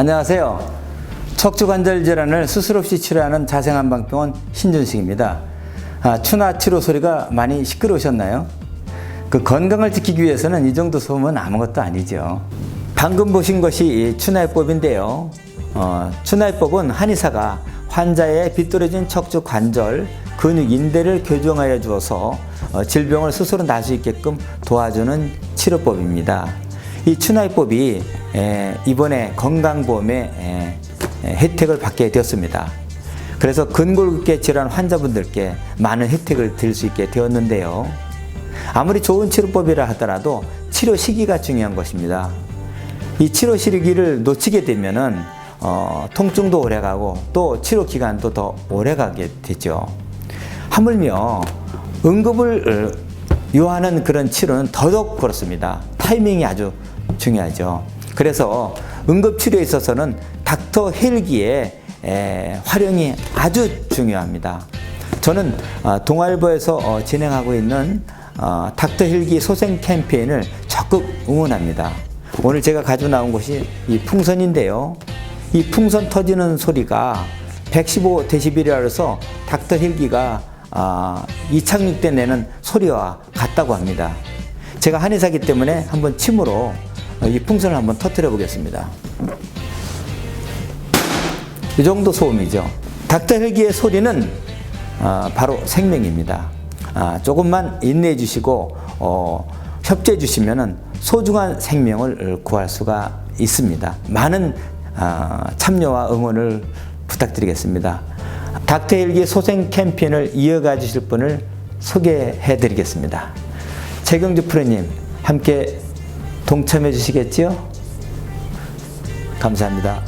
안녕하세요. 척추관절 질환을 수술 없이 치료하는 자생한방병원 신준식입니다. 아, 추나 치료 소리가 많이 시끄러우셨나요? 그 건강을 지키기 위해서는 이 정도 소음은 아무것도 아니죠. 방금 보신 것이 이 추나요법인데요. 어, 추나요법은 한의사가 환자의 비뚤어진 척추 관절, 근육, 인대를 교정하여 주어서 어, 질병을 스스로 날 수 있게끔 도와주는 치료법입니다. 이 추나요법이 에, 이번에 건강보험에 에, 에, 혜택을 받게 되었습니다. 그래서 근골격계 질환 환자분들께 많은 혜택을 드릴 수 있게 되었는데요. 아무리 좋은 치료법이라 하더라도 치료 시기가 중요한 것입니다. 이 치료 시기를 놓치게 되면은 어, 통증도 오래가고 또 치료 기간도 더 오래가게 되죠. 하물며 응급을 어, 요하는 그런 치료는 더더욱 그렇습니다. 타이밍이 아주 중요하죠. 그래서 응급 치료에 있어서는 닥터 헬기의 에, 활용이 아주 중요합니다. 저는 어, 동아일보에서 어, 진행하고 있는 어, 닥터 헬기 소생 캠페인을 적극 응원합니다. 오늘 제가 가지고 나온 것이 이 풍선인데요. 이 풍선 터지는 소리가 115dB이라 해서 닥터 헬기가 아, 이착륙 때 내는 소리와 같다고 합니다. 제가 한의사기 때문에 한번 침으로 이 풍선을 한번 터뜨려 보겠습니다. 이 정도 소음이죠. 닥터 헬기의 소리는 아, 바로 생명입니다. 아, 조금만 인내해 주시고 어, 협조해 주시면 소중한 생명을 구할 수가 있습니다. 많은 아, 참여와 응원을 부탁드리겠습니다. 닥터 헬기 소생 캠페인을 이어가 주실 분을 소개해 드리겠습니다. 최경주 프로님 함께 동참해 주시겠지요? 감사합니다.